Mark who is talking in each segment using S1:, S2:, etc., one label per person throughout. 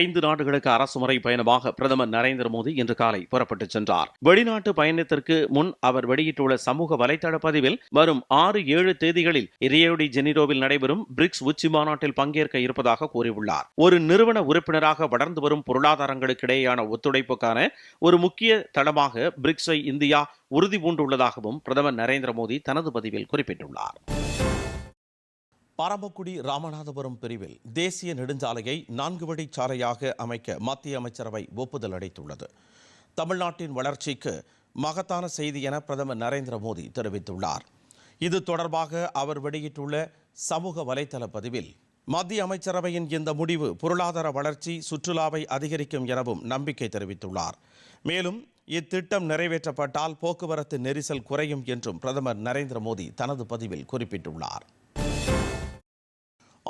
S1: ஐந்து நாடுகளுக்கு அரசுமுறை பயணமாக பிரதமர் நரேந்திர மோடி இன்று காலை புறப்பட்டுச் சென்றார் வெளிநாட்டு பயணத்திற்கு முன் அவர் வெளியிட்டுள்ள சமூக வலைதள பதிவில் வரும் ஆறு ஏழு தேதிகளில் இரியோடி ஜெனிரோவில் நடைபெறும் பிரிக்ஸ் உச்சி மாநாட்டில் பங்கேற்க இருப்பதாக கூறியுள்ளார் ஒரு நிறுவன உறுப்பினராக வளர்ந்து வரும் பொருளாதாரங்களுக்கிடையேயான ஒத்துழைப்புக்கான ஒரு முக்கிய தளமாக பிரிக்ஸை இந்தியா உறுதி பூண்டுள்ளதாகவும் பிரதமர் நரேந்திர மோடி தனது பதிவில் குறிப்பிட்டுள்ளார்
S2: பரமக்குடி ராமநாதபுரம் பிரிவில் தேசிய நெடுஞ்சாலையை நான்கு வழி சாலையாக அமைக்க மத்திய அமைச்சரவை ஒப்புதல் அளித்துள்ளது தமிழ்நாட்டின் வளர்ச்சிக்கு மகத்தான செய்தி என பிரதமர் நரேந்திர மோடி தெரிவித்துள்ளார் இது தொடர்பாக அவர் வெளியிட்டுள்ள சமூக வலைதள பதிவில் மத்திய அமைச்சரவையின் இந்த முடிவு பொருளாதார வளர்ச்சி சுற்றுலாவை அதிகரிக்கும் எனவும் நம்பிக்கை தெரிவித்துள்ளார் மேலும் இத்திட்டம் நிறைவேற்றப்பட்டால் போக்குவரத்து நெரிசல் குறையும் என்றும் பிரதமர் நரேந்திர மோடி தனது பதிவில் குறிப்பிட்டுள்ளார்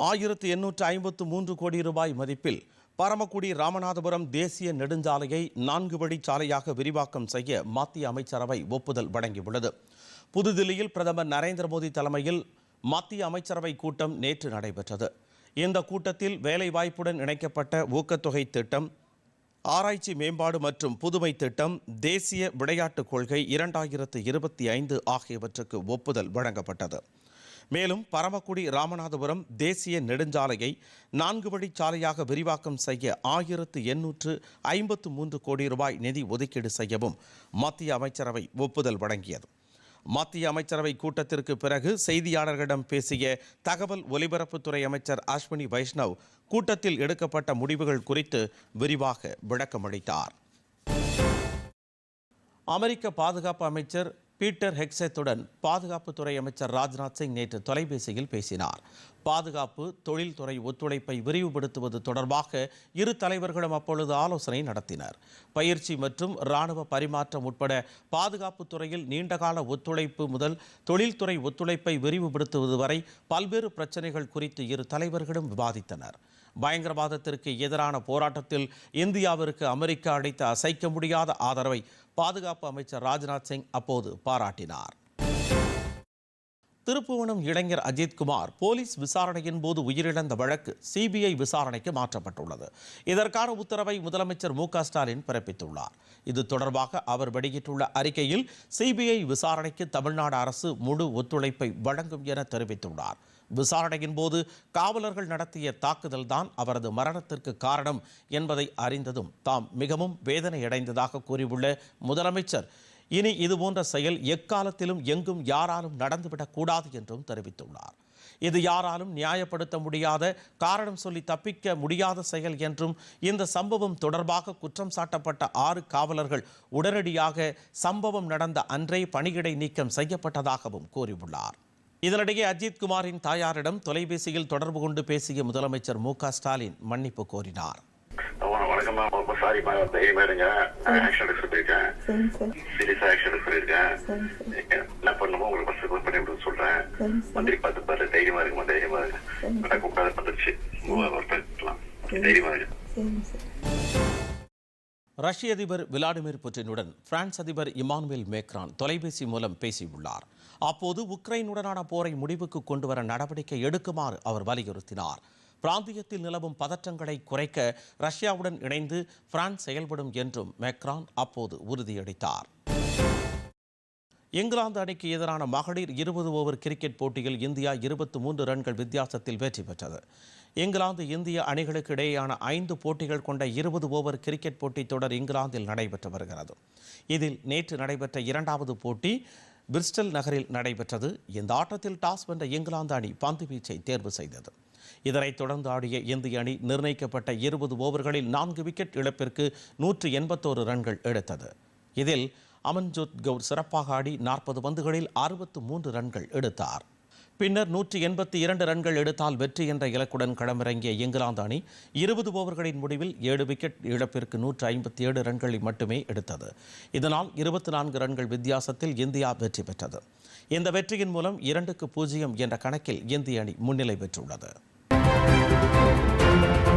S2: ஆயிரத்தி எண்ணூற்று ஐம்பத்து மூன்று கோடி ரூபாய் மதிப்பில் பரமக்குடி ராமநாதபுரம் தேசிய நெடுஞ்சாலையை நான்கு வழி சாலையாக விரிவாக்கம் செய்ய மத்திய அமைச்சரவை ஒப்புதல் வழங்கியுள்ளது புதுதில்லியில் பிரதமர் நரேந்திர மோடி தலைமையில் மத்திய அமைச்சரவை கூட்டம் நேற்று நடைபெற்றது இந்த கூட்டத்தில் வேலைவாய்ப்புடன் இணைக்கப்பட்ட ஊக்கத்தொகை திட்டம் ஆராய்ச்சி மேம்பாடு மற்றும் புதுமை திட்டம் தேசிய விளையாட்டுக் கொள்கை இரண்டாயிரத்து இருபத்தி ஐந்து ஆகியவற்றுக்கு ஒப்புதல் வழங்கப்பட்டது மேலும் பரமக்குடி ராமநாதபுரம் தேசிய நெடுஞ்சாலையை நான்கு வழி சாலையாக விரிவாக்கம் செய்ய ஆயிரத்து எண்ணூற்று ஐம்பத்து மூன்று கோடி ரூபாய் நிதி ஒதுக்கீடு செய்யவும் மத்திய அமைச்சரவை ஒப்புதல் வழங்கியது மத்திய அமைச்சரவை கூட்டத்திற்கு பிறகு செய்தியாளர்களிடம் பேசிய தகவல் ஒலிபரப்புத்துறை அமைச்சர் அஸ்வினி வைஷ்ணவ் கூட்டத்தில் எடுக்கப்பட்ட முடிவுகள் குறித்து விரிவாக விளக்கமளித்தார் அமெரிக்க பாதுகாப்பு அமைச்சர் பீட்டர் ஹெக்செத்துடன் பாதுகாப்புத்துறை அமைச்சர் ராஜ்நாத் சிங் நேற்று தொலைபேசியில் பேசினார் பாதுகாப்பு தொழில்துறை ஒத்துழைப்பை விரிவுபடுத்துவது தொடர்பாக இரு தலைவர்களும் அப்பொழுது ஆலோசனை நடத்தினர் பயிற்சி மற்றும் இராணுவ பரிமாற்றம் உட்பட பாதுகாப்பு துறையில் நீண்டகால ஒத்துழைப்பு முதல் தொழில்துறை ஒத்துழைப்பை விரிவுபடுத்துவது வரை பல்வேறு பிரச்சினைகள் குறித்து இரு தலைவர்களும் விவாதித்தனர் பயங்கரவாதத்திற்கு எதிரான போராட்டத்தில் இந்தியாவிற்கு அமெரிக்கா அளித்த அசைக்க முடியாத ஆதரவை பாதுகாப்பு அமைச்சர் ராஜ்நாத் சிங் அப்போது பாராட்டினார் திருப்புவனம் இளைஞர் அஜித்குமார் போலீஸ் விசாரணையின் போது உயிரிழந்த வழக்கு சிபிஐ விசாரணைக்கு மாற்றப்பட்டுள்ளது இதற்கான உத்தரவை முதலமைச்சர் மு ஸ்டாலின் பிறப்பித்துள்ளார் இது தொடர்பாக அவர் வெளியிட்டுள்ள அறிக்கையில் சிபிஐ விசாரணைக்கு தமிழ்நாடு அரசு முழு ஒத்துழைப்பை வழங்கும் என தெரிவித்துள்ளார் விசாரணையின் போது காவலர்கள் நடத்திய தாக்குதல்தான் அவரது மரணத்திற்கு காரணம் என்பதை அறிந்ததும் தாம் மிகவும் வேதனையடைந்ததாக கூறியுள்ள முதலமைச்சர் இனி இதுபோன்ற செயல் எக்காலத்திலும் எங்கும் யாராலும் நடந்துவிடக்கூடாது என்றும் தெரிவித்துள்ளார் இது யாராலும் நியாயப்படுத்த முடியாத காரணம் சொல்லி தப்பிக்க முடியாத செயல் என்றும் இந்த சம்பவம் தொடர்பாக குற்றம் சாட்டப்பட்ட ஆறு காவலர்கள் உடனடியாக சம்பவம் நடந்த அன்றே பணியிடை நீக்கம் செய்யப்பட்டதாகவும் கூறியுள்ளார் இதனிடையே அஜித் குமாரின் தாயாரிடம் தொலைபேசியில் தொடர்பு கொண்டு பேசிய முதலமைச்சர் மு ஸ்டாலின் மன்னிப்பு கோரினார் தைரியமா ரஷ்ய அதிபர் விளாடிமிர் புட்டினுடன் பிரான்ஸ் அதிபர் இமானுவேல் மேக்ரான் தொலைபேசி மூலம் பேசியுள்ளார் அப்போது உக்ரைனுடனான போரை முடிவுக்கு கொண்டு வர நடவடிக்கை எடுக்குமாறு அவர் வலியுறுத்தினார் பிராந்தியத்தில் நிலவும் பதற்றங்களை குறைக்க ரஷ்யாவுடன் இணைந்து பிரான்ஸ் செயல்படும் என்றும் மேக்ரான் அப்போது உறுதியளித்தார் இங்கிலாந்து அணிக்கு எதிரான மகளிர் இருபது ஓவர் கிரிக்கெட் போட்டியில் இந்தியா இருபத்தி மூன்று ரன்கள் வித்தியாசத்தில் வெற்றி பெற்றது இங்கிலாந்து இந்திய அணிகளுக்கு இடையேயான ஐந்து போட்டிகள் கொண்ட இருபது ஓவர் கிரிக்கெட் போட்டி தொடர் இங்கிலாந்தில் நடைபெற்று வருகிறது இதில் நேற்று நடைபெற்ற இரண்டாவது போட்டி பிரிஸ்டல் நகரில் நடைபெற்றது இந்த ஆட்டத்தில் டாஸ் வென்ற இங்கிலாந்து அணி பந்து வீச்சை தேர்வு செய்தது இதனைத் தொடர்ந்து ஆடிய இந்திய அணி நிர்ணயிக்கப்பட்ட இருபது ஓவர்களில் நான்கு விக்கெட் இழப்பிற்கு நூற்று எண்பத்தோரு ரன்கள் எடுத்தது இதில் அமன்ஜோத் கவுர் சிறப்பாக ஆடி நாற்பது பந்துகளில் அறுபத்து மூன்று ரன்கள் எடுத்தார் பின்னர் நூற்றி எண்பத்தி இரண்டு ரன்கள் எடுத்தால் வெற்றி என்ற இலக்குடன் களமிறங்கிய இங்கிலாந்து அணி இருபது ஓவர்களின் முடிவில் ஏழு விக்கெட் இழப்பிற்கு நூற்று ஐம்பத்தி ஏழு ரன்களை மட்டுமே எடுத்தது இதனால் இருபத்தி நான்கு ரன்கள் வித்தியாசத்தில் இந்தியா வெற்றி பெற்றது இந்த வெற்றியின் மூலம் இரண்டுக்கு பூஜ்ஜியம் என்ற கணக்கில் இந்திய அணி முன்னிலை பெற்றுள்ளது